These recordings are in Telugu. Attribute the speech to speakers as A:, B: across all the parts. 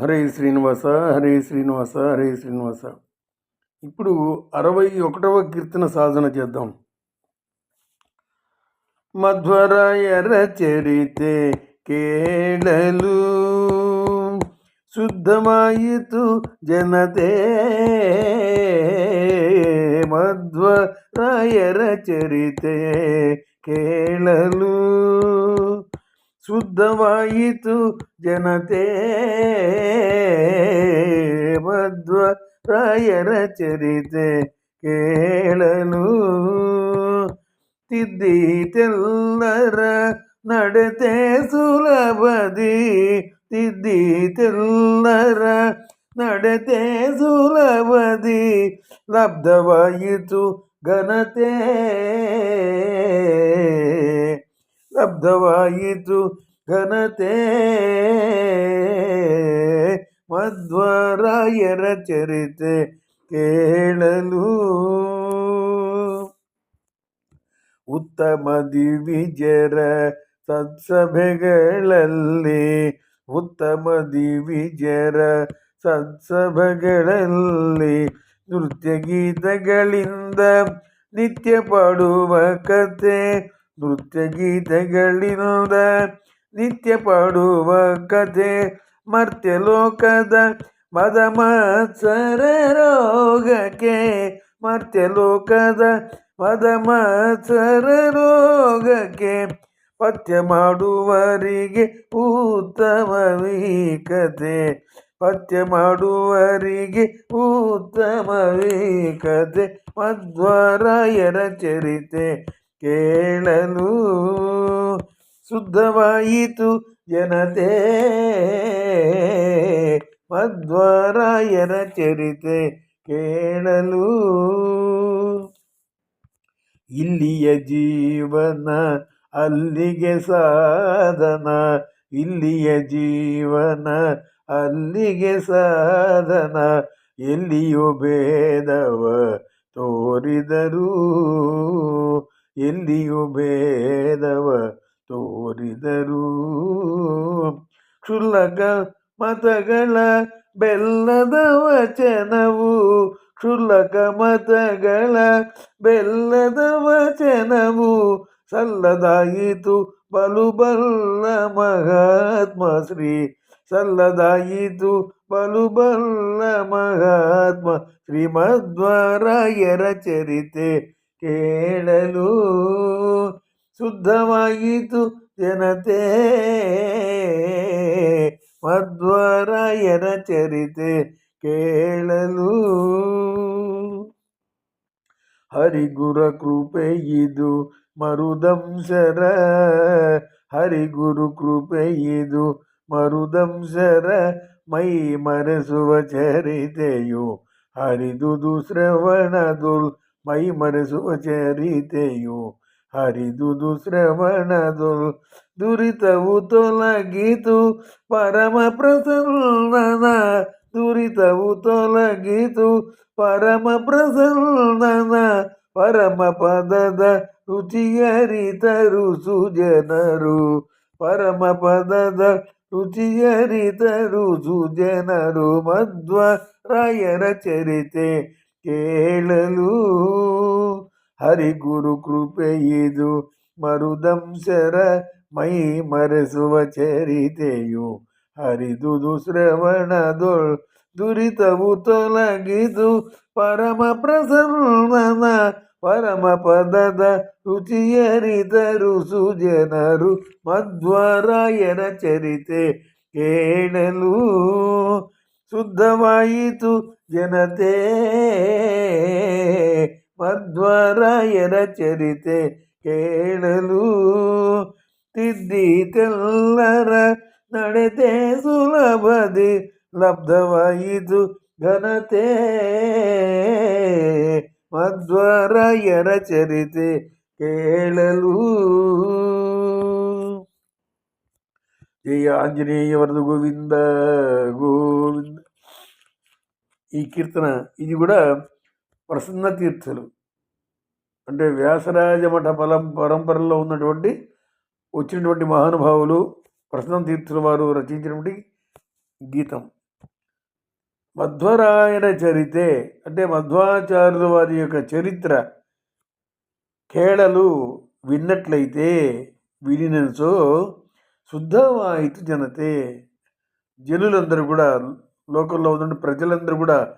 A: హరే శ్రీనివాస హరే శ్రీనివాస హరే శ్రీనివాస. ఇప్పుడు అరవై ఒకటవ కీర్తన సాధన చేద్దాం. మధ్వరాయర చరితే కేళలు శుద్ధమాయితు జనతే. మధ్వరాయర చరితే కేళలు ಶುದ್ಧವಾಯಿತು ಜನತೆ. ಮಧ್ವರಾಯರ ಚರಿತೆ ಕೇಳಲು ತಿದ್ದೀತೆಲ್ಲರ ನಡತೆ ಸುಲಭದಿ. ತಿದ್ದೀತೆಲ್ಲರ ನಡತೆ ಸುಲಭದಿ. ಲಬ್ಧವಾಯಿತು ಘನತೆ. ಲಬ್ಧವಾಯಿತು ಘನತೆ. ಮಧ್ವರಾಯರ ಚರಿತೆ ಕೇಳಲು. ಉತ್ತಮ ದಿವಿಜರ ಸತ್ಸಭೆಗಳಲ್ಲಿ, ಉತ್ತಮ ದಿವಿಜರ ಸತ್ಸಭೆಗಳಲ್ಲಿ ನೃತ್ಯ ಗೀತಗಳಿಂದ ನಿತ್ಯ ಪಾಡುವ ಕತೆ ನೃತ್ಯ ಗೀತೆಗಳಿಂದ ನಿತ್ಯ ಪಾಡುವ ಕತೆ ಮರ್ತ್ಯಲೋಕದ ಮದ ಮತ್ಸರ ರೋಗಕ್ಕೆ, ಮರ್ತ್ಯಲೋಕದ ಮದ ಮತ್ಸರ ರೋಗಕ್ಕೆ, ಪಥ್ಯ ಮಾಡುವರಿಗೆ ಉತ್ತಮವೀ ಕಥೆ, ಪಥ್ಯ ಮಾಡುವರಿಗೆ ಉತ್ತಮವೀ ಕಥೆ, ಮಧ್ವರಾಯರ ಚರಿತೆ ಕೇಳಲು ಶುದ್ಧವಾಯಿತು ಜನತೆ. ಮಧ್ವರಾಯರ ಚರಿತೆ ಕೇಳಲು ಇಲ್ಲಿಯ ಜೀವನ, ಅಲ್ಲಿಗೆ ಸಾಧನ, ಇಲ್ಲಿಯ ಜೀವನ, ಅಲ್ಲಿಗೆ ಸಾಧನ, ಎಲ್ಲಿಯೂ ಭೇದವ ತೋರಿದರು ಎಲ್ಲಿಯೂ ಭೇದವ ತೋರಿದರು. ಕ್ಷುಲ್ಲಕ ಮತಗಳ ಬೆಲ್ಲದ ವಚನವು, ಕ್ಷುಲ್ಲಕ ಮತಗಳ ಬೆಲ್ಲದ ವಚನವು, ಸಲ್ಲದಾಯಿತು ಬಲು ಬಲ್ಲ ಮಹಾತ್ಮ ಶ್ರೀ, ಸಲ್ಲದಾಯಿತು ಬಲು ಬಲ್ಲ ಮಹಾತ್ಮ ಶ್ರೀಮಧ್ವರಾಯರ ಚರಿತೆ. ಕೇಳಲು ಶುದ್ಧವಾಯಿತು ಜನತೆ. ಮಧ್ವರಾಯರ ಚರಿತೆ ಕೇಳಲು. ಹರಿಗುರ ಕೃಪೆ ಇದು ಮರುದಂಸರ ಹರಿಗುರು ಕೃಪೆ ಇದು ಮರುದಂಶರ. ಮೈ ಮರೆಸುವ ಚರಿತೆಯು ಹರಿದುದು ಶ್ರವಣದುಲ್ ಮೈ ಮರೆಸುವ ಚರಿತೆಯು ಹರಿದುದು ಶ್ರವಣದುಲ್ ದುರಿತವು ತೊಲಗಿತು ಪರಮ ಪ್ರಸನ್ನನ ದುರಿತವು ತೊಲಗಿತು ಪರಮ ಪ್ರಸನ್ನನ ಪರಮ ಪದದ ರುಚಿಯರಿತರು ಸುಜನರು ಪರಮ ಪದದ ರುಚಿಯರಿತರು ಸುಜನರು ಮಧ್ವರಾಯರ ಚರಿತೆ ಕೇಳಲು ಹರಿಗುರು ಕೃಪೆ ಇದು ಮರುದಂಶರ ಮೈ ಮರೆಸುವ ಚರಿತೆಯು ಹರಿದುದು ಶ್ರವಣದೊಳ್ ದುರಿತವು ತೊಲಗಿದು ಪರಮ ಪ್ರಸನ್ನನ ಪರಮ ಪದದ ರುಚಿಯರಿದರು ಸುಜನರು ಮಧ್ವರಾಯನ ಚರಿತೆ ಕೇಳಲು ಶುದ್ಧವಾಯಿತು ಜನತೆ. ಮಧ್ವರಾಯರ ಚರಿತೆ ಕೇಳಲು ತಿದ್ದೀತೆಲ್ಲರ ನಡೆತೆ ಸುಲಭದಿ ಲಬ್ಧವಾಯಿತು ಘನತೆ. ಮಧ್ವರಾಯರ ಚರಿತೆ ಕೇಳಲು జయ ఆంజనేయ వరద గోవింద గోవింద ఈ కీర్తన ఇది కూడా ప్రసన్న తీర్థులు అంటే వ్యాసరాజ మఠ పలం పరంపరలో ఉన్నటువంటి వచ్చినటువంటి మహానుభావులు ప్రసన్న తీర్థుల వారు రచించినటువంటి గీతం మధ్వరాయణ చరితే అంటే మధ్వాచార్యుల వారి యొక్క చరిత్ర కేళలు విన్నట్లయితే వినినచో శుద్ధవాయితు జనతే. జనులందరూ కూడా లోకంలో ఉన్న ప్రజలందరూ కూడా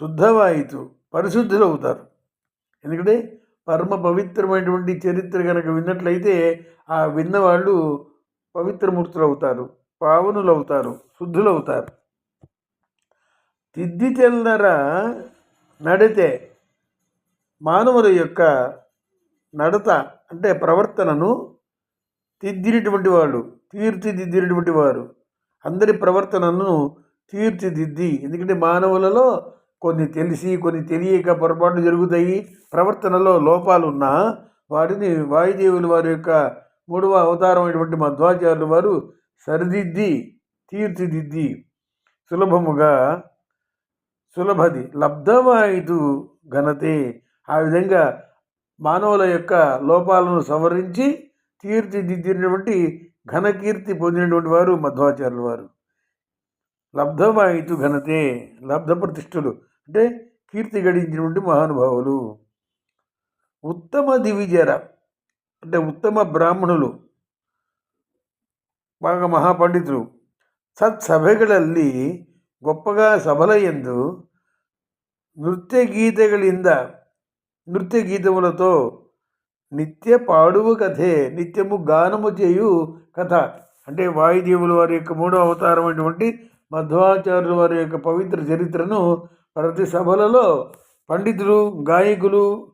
A: శుద్ధవాయితు పరిశుద్ధులు అవుతారు. ఎందుకంటే పరమ పవిత్రమైనటువంటి చరిత్ర కనుక విన్నట్లయితే ఆ విన్నవాళ్ళు పవిత్రమూర్తులు అవుతారు పావనులు అవుతారు శుద్ధులు అవుతారు. తిద్ది చెల్లర నడితే మానవుల యొక్క నడత అంటే ప్రవర్తనను తిద్దినటువంటి వాళ్ళు తీర్చిదిద్దినటువంటి వారు. అందరి ప్రవర్తనను తీర్చిదిద్ది. ఎందుకంటే మానవులలో కొన్ని తెలిసి కొన్ని తెలియక పొరపాట్లు జరుగుతాయి. ప్రవర్తనలో లోపాలు ఉన్నా వాటిని వాయుదేవులు వారి యొక్క మూడవ అవతారం అయినటువంటి మధ్వాచార్యులు వారు సరిదిద్ది తీర్చిదిద్ది. సులభముగా సులభది. లబ్ధవాయుదు ఘనతే. ఆ విధంగా మానవుల యొక్క లోపాలను సవరించి తీర్చిదిద్దినటువంటి ఘనకీర్తి పొందినటువంటి వారు మధ్వాచార్యుల వారు లబ్ధవాయితు ఘనతే లబ్ధ ప్రతిష్ఠులు అంటే కీర్తి గడించినటువంటి మహానుభావులు ఉత్తమ దివిజర అంటే ఉత్తమ బ్రాహ్మణులు బాగా మహాపండితులు ಸತ್ಸಭೆಗಳಲ್ಲಿ ಗೊಪ್ಪಗ ಸಬಲೆಯೆಂದು ನೃತ್ಯ ಗೀತೆಗಳಿಂದ నృత్య గీతములతో నిత్య పాడువు కథే నిత్యము గానము చేయు కథ. అంటే వాయుదేవుల వారి యొక్క మూడో అవతారం అటువంటి మధ్వాచార్యుల వారి యొక్క పవిత్ర చరిత్రను ప్రతి సభలలో పండితులు గాయకులు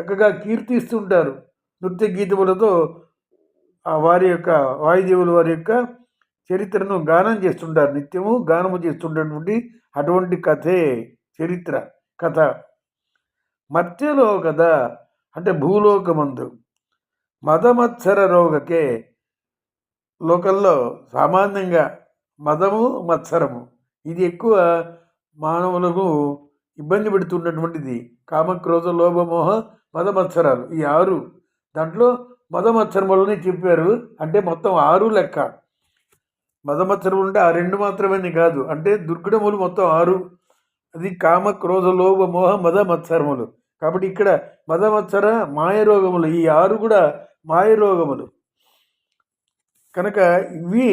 A: చక్కగా కీర్తిస్తుంటారు. నృత్య గీతములతో ఆ వారి యొక్క వాయుదేవుల వారి యొక్క చరిత్రను గానం చేస్తుంటారు. నిత్యము గానము చేస్తుండేటువంటి అటువంటి కథే చరిత్ర కథ. మత్స్యలో కదా అంటే భూలోకమందు మదమత్సర రోగకే లోకల్లో సామాన్యంగా మదము మత్సరము. ఇది ఎక్కువ మానవులకు ఇబ్బంది పెడుతున్నటువంటిది. కామక్రోధ లోభమోహ మదమత్సరాలు. ఈ ఆరు దాంట్లో మదమత్సరములని చెప్పారు. అంటే మొత్తం ఆరు లెక్క. మదమత్సరములు ఉంటే ఆ రెండు మాత్రమే కాదు. అంటే దుర్గుణములు మొత్తం ఆరు. అది కామ క్రోధ లోభ మోహ మద మత్సరములు కాబట్టి ఇక్కడ మదమత్సర మాయరోగములు ఈ ఆరు కూడా మాయరోగములు. కనుక ఇవి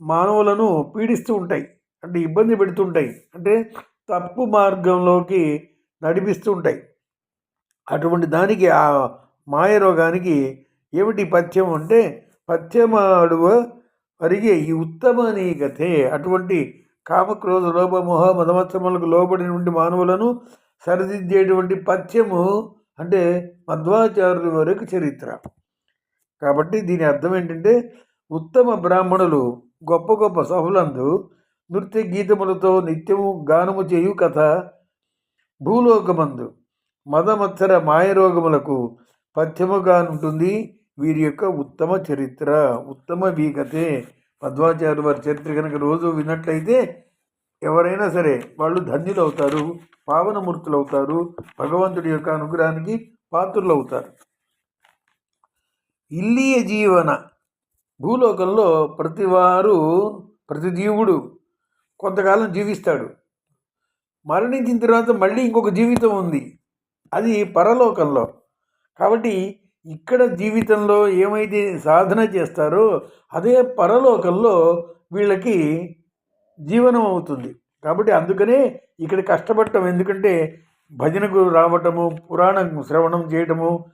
A: మానవులను పీడిస్తూ ఉంటాయి అంటే ఇబ్బంది పెడుతుంటాయి అంటే తప్పు మార్గంలోకి నడిపిస్తూ ఉంటాయి. అటువంటి దానికి ఆ మాయరోగానికి ఏమిటి పథ్యం అంటే పథ్యమాడువ అరిగే ఈ ఉత్తమ కథే అటువంటి కామక్రోధ లోపమోహ మదమత్సములకు లోబడినటువంటి మానవులను సరిదిద్దేటువంటి పథ్యము అంటే మధ్వాచార్యుల వరకు చరిత్ర. కాబట్టి దీని అర్థం ఏంటంటే ఉత్తమ బ్రాహ్మణులు గొప్ప గొప్ప సభలందు నృత్య గీతములతో నిత్యము గానము చేయు కథ భూలోకమందు. మదమత్సర మాయరోగములకు పథ్యముగా ఉంటుంది వీరి యొక్క ఉత్తమ చరిత్ర ఉత్తమ వీగతే. మధ్వాచార్య వారి చరిత్ర కనుక రోజు విన్నట్లయితే ఎవరైనా సరే వాళ్ళు ధన్యులు అవుతారు పావనమూర్తులు అవుతారు భగవంతుడి యొక్క అనుగ్రహానికి పాత్రులు అవుతారు ఇల్లియ జీవన భూలోకంలో ప్రతివారు ప్రతి జీవుడు కొంతకాలం జీవిస్తాడు. మరణించిన తర్వాత మళ్ళీ ఇంకొక జీవితం ఉంది. అది పరలోకంలో. కాబట్టి ఇక్కడ జీవితంలో ఏమైతే సాధన చేస్తారో అదే పరలోకంలో వీళ్ళకి జీవనం అవుతుంది. కాబట్టి అందుకనే ఇక్కడ కష్టపడటం. ఎందుకంటే భజనకు రావటము పురాణం శ్రవణం చేయటము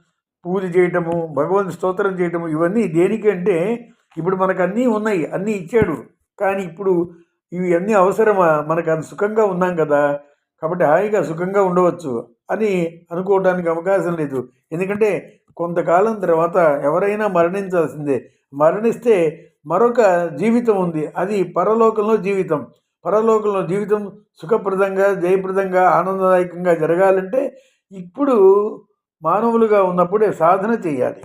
A: పూజ చేయటము భగవంతు స్తోత్రం చేయటము ఇవన్నీ దేనికంటే ఇప్పుడు మనకు అన్నీ ఉన్నాయి. అన్నీ ఇచ్చాడు. కానీ ఇప్పుడు ఇవి అన్నీ అవసరమా? మనకు అంత సుఖంగా ఉన్నాం కదా. కాబట్టి హాయిగా సుఖంగా ఉండవచ్చు అని అనుకోవడానికి అవకాశం లేదు. ఎందుకంటే కొంతకాలం తర్వాత ఎవరైనా మరణించాల్సిందే. మరణిస్తే మరొక జీవితం ఉంది. అది పరలోకంలో జీవితం. పరలోకంలో జీవితం సుఖప్రదంగా జయప్రదంగా ఆనందదాయకంగా జరగాలంటే ఇప్పుడు మానవులుగా ఉన్నప్పుడే సాధన చేయాలి.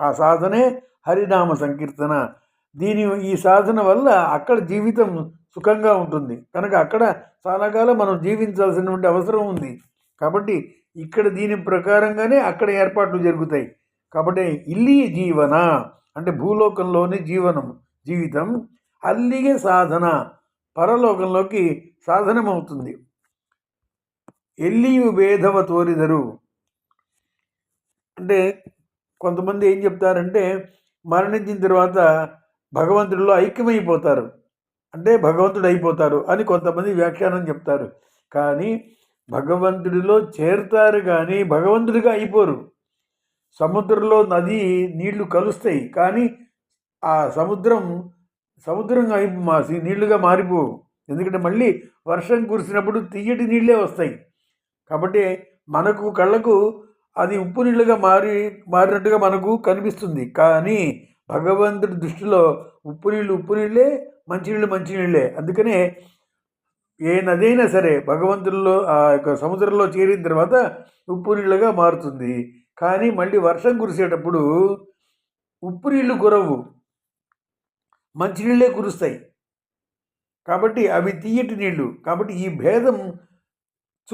A: ఆ సాధనే హరినామ సంకీర్తన. దీని ఈ సాధన వల్ల అక్కడ జీవితం సుఖంగా ఉంటుంది. కనుక అక్కడ చాలాకాలం మనం జీవించాల్సినటువంటి అవసరం ఉంది. కాబట్టి ఇక్కడ దీని ప్రకారంగానే అక్కడ ఏర్పాట్లు జరుగుతాయి. కాబట్టి ఇల్లి జీవన. అంటే భూలోకంలోని జీవనం జీవితం అల్లిగే సాధన పరలోకంలోకి సాధనమవుతుంది. ఎల్లియు భేదవ తోరిదరు. అంటే కొంతమంది ఏం చెప్తారంటే మరణించిన తర్వాత భగవంతుడిలో ఐక్యమైపోతారు. అంటే భగవంతుడు అయిపోతారు అని కొంతమంది వ్యాఖ్యానం చెప్తారు. కానీ భగవంతుడిలో చేరుతారు కానీ భగవంతుడిగా అయిపోరు. సముద్రంలో నది నీళ్ళు కలుస్తాయి కానీ ఆ సముద్రం సముద్రంగా అయి మాసి నీళ్ళుగా మారిపోవు ఎందుకంటే మళ్ళీ వర్షం కురిసినప్పుడు తీయటి నీళ్ళే వస్తాయి. కాబట్టి మనకు కళ్ళకు అది ఉప్పు నీళ్ళుగా మారి మారినట్టుగా మనకు కనిపిస్తుంది. కానీ భగవంతుడి దృష్టిలో ఉప్పు నీళ్ళు ఉప్పు నీళ్ళే మంచినీళ్ళు మంచినీళ్ళే అందుకనే ఏ నదైనా సరే భగవంతుల్లో ఆ యొక్క సముద్రంలో చేరిన తర్వాత ఉప్పు నీళ్ళుగా మారుతుంది. కానీ మళ్ళీ వర్షం కురిసేటప్పుడు ఉప్పు నీళ్ళు కురవు. మంచినీళ్ళే కురుస్తాయి. కాబట్టి అవి తీయటి నీళ్ళు. కాబట్టి ఈ భేదం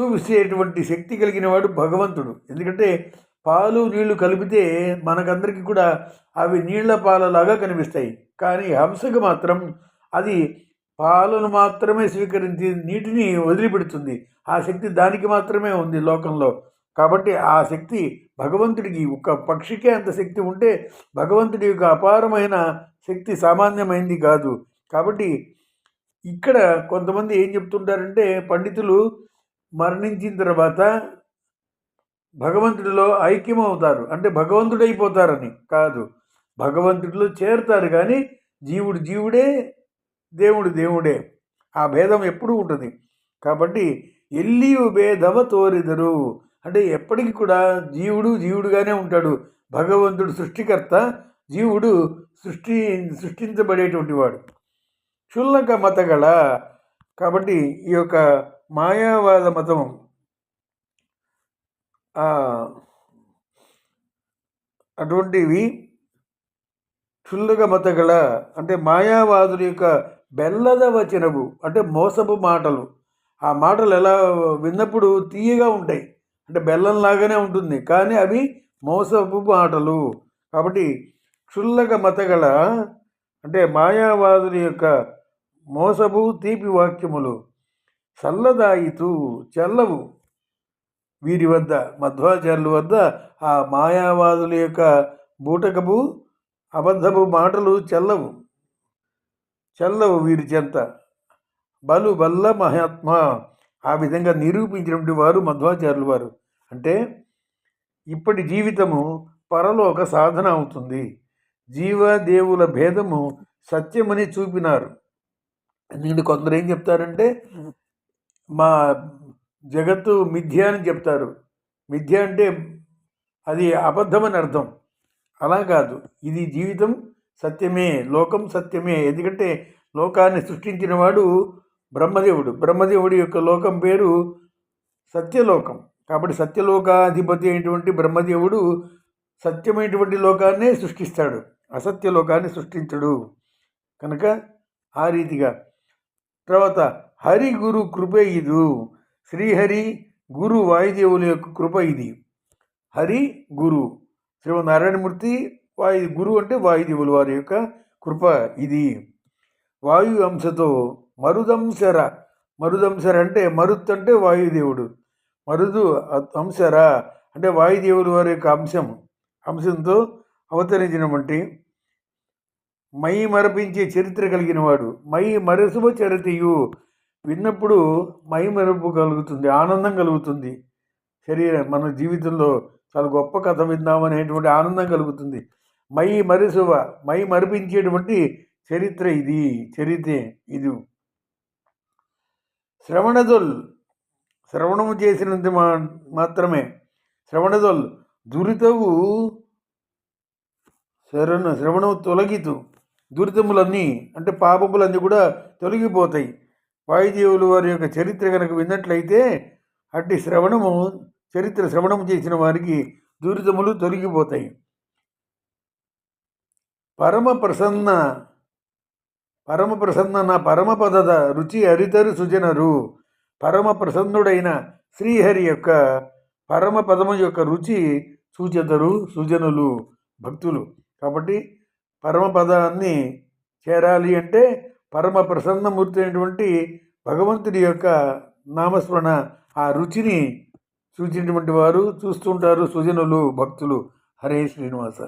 A: చూపించేటువంటి శక్తి కలిగిన వాడు భగవంతుడు. ఎందుకంటే పాలు నీళ్ళు కలిపితే మనకందరికీ కూడా అవి నీళ్ళ పాలలాగా కనిపిస్తాయి. కానీ హంసకు మాత్రం అది పాలను మాత్రమే స్వీకరించి నీటిని వదిలిపెడుతుంది. ఆ శక్తి దానికి మాత్రమే ఉంది లోకంలో. కాబట్టి ఆ శక్తి భగవంతుడికి ఒక పక్షికే అంత శక్తి ఉంటే భగవంతుడి యొక్క అపారమైన శక్తి సామాన్యమైంది కాదు. కాబట్టి ఇక్కడ కొంతమంది ఏం చెప్తుంటారంటే పండితులు మరణించిన తర్వాత భగవంతుడిలో ఐక్యమవుతారు. అంటే భగవంతుడైపోతారని కాదు. భగవంతుడిలో చేరుతారు కానీ జీవుడు జీవుడే దేవుడు దేవుడే. ఆ భేదం ఎప్పుడూ ఉంటుంది. కాబట్టి ఎల్లియు భేదవ తోరిదరు. అంటే ఎప్పటికీ కూడా జీవుడు జీవుడుగానే ఉంటాడు. భగవంతుడు సృష్టికర్త జీవుడు సృష్టి సృష్టించబడేటువంటి వాడు. క్షుల్లక మతగల కాబట్టి ఈ యొక్క మాయావాద మతం అటువంటివి క్షుల్లక మతగల అంటే మాయావాదుని యొక్క బెల్లద వచనవు అంటే మోసపు మాటలు. ఆ మాటలు ఎలా విన్నప్పుడు తీయగా ఉంటాయి. అంటే బెల్లంలాగానే ఉంటుంది. కానీ అవి మోసపు మాటలు కాబట్టి క్షుల్లక మతగల అంటే మాయావాదుల యొక్క మోసపు తీపి వాక్యములు చల్లదాయితూ చెల్లవు. వీరి వద్ద మధ్వాచార్యుల వద్ద ఆ మాయావాదుల యొక్క బూటకపు అబద్ధపు మాటలు చెల్లవు. చల్లవు వీరి చెంత. బలు బల్ల మహాత్మ. ఆ విధంగా నిరూపించినటువంటి వారు మధ్వాచార్యులు వారు. అంటే ఇప్పటి జీవితము పరలోక సాధన అవుతుంది. జీవదేవుల భేదము సత్యమని చూపినారు. ఎందుకంటే కొందరు ఏం చెప్తారంటే మా జగత్తు మిథ్య అని చెప్తారు. మిథ్య అంటే అది అబద్ధమని అర్థం. అలా కాదు. ఇది జీవితం సత్యమే లోకం సత్యమే. ఎందుకంటే లోకాన్ని సృష్టించిన వాడు బ్రహ్మదేవుడు. బ్రహ్మదేవుడి యొక్క లోకం పేరు సత్యలోకం. కాబట్టి సత్యలోకాధిపతి అయినటువంటి బ్రహ్మదేవుడు సత్యమైనటువంటి లోకాన్నే సృష్టిస్తాడు. అసత్య లోకాన్ని సృష్టించడు. కనుక ఆ రీతిగా తర్వాత హరి గురు కృపే ఇదు. శ్రీహరి గురు వాయుదేవుల యొక్క కృప ఇది. హరి గురు. శ్రీమన్నారాయణమూర్తి వాయు గురు అంటే వాయుదేవులు వారి యొక్క కృప ఇది. వాయు అంశతో మరుదంశర. మరుదంశర అంటే మరుత్ అంటే వాయుదేవుడు. మరుదు అంశర అంటే వాయుదేవుల వారి యొక్క అంశం. అంశంతో అవతరించినటువంటి మై మరపించే చరిత్ర కలిగిన వాడు. మై మరసువ చరితయు. విన్నప్పుడు మై మరపు కలుగుతుంది ఆనందం కలుగుతుంది. శరీరం మన జీవితంలో చాలా గొప్ప కథ విందామనేటువంటి ఆనందం కలుగుతుంది. మై మరుసువ మై మరిపించేటువంటి చరిత్ర ఇది చరిత్రే ఇది. శ్రవణదొల్ శ్రవణము చేసినంత మా మాత్రమే. శ్రవణదొల్ దురితవు శరణ శ్రవణము తొలగితు. దురితములన్నీ అంటే పాపములన్నీ కూడా తొలగిపోతాయి. వాయుదేవులు వారి యొక్క చరిత్ర కనుక విన్నట్లయితే అట్టి శ్రవణము చరిత్ర శ్రవణము చేసిన వారికి దురితములు తొలగిపోతాయి. పరమ ప్రసన్న పరమ ప్రసన్న నా పరమపద రుచి అరితరు సుజనరు. పరమ ప్రసన్నుడైన శ్రీహరి యొక్క పరమ పదము యొక్క రుచి సూచతరు సుజనులు భక్తులు. కాబట్టి పరమపదాన్ని చేరాలి అంటే పరమ ప్రసన్నమూర్తి అయినటువంటి భగవంతుడి యొక్క నామస్మరణ ఆ రుచిని చూచినటువంటి వారు చూస్తుంటారు సుజనులు భక్తులు. హరే శ్రీనివాస.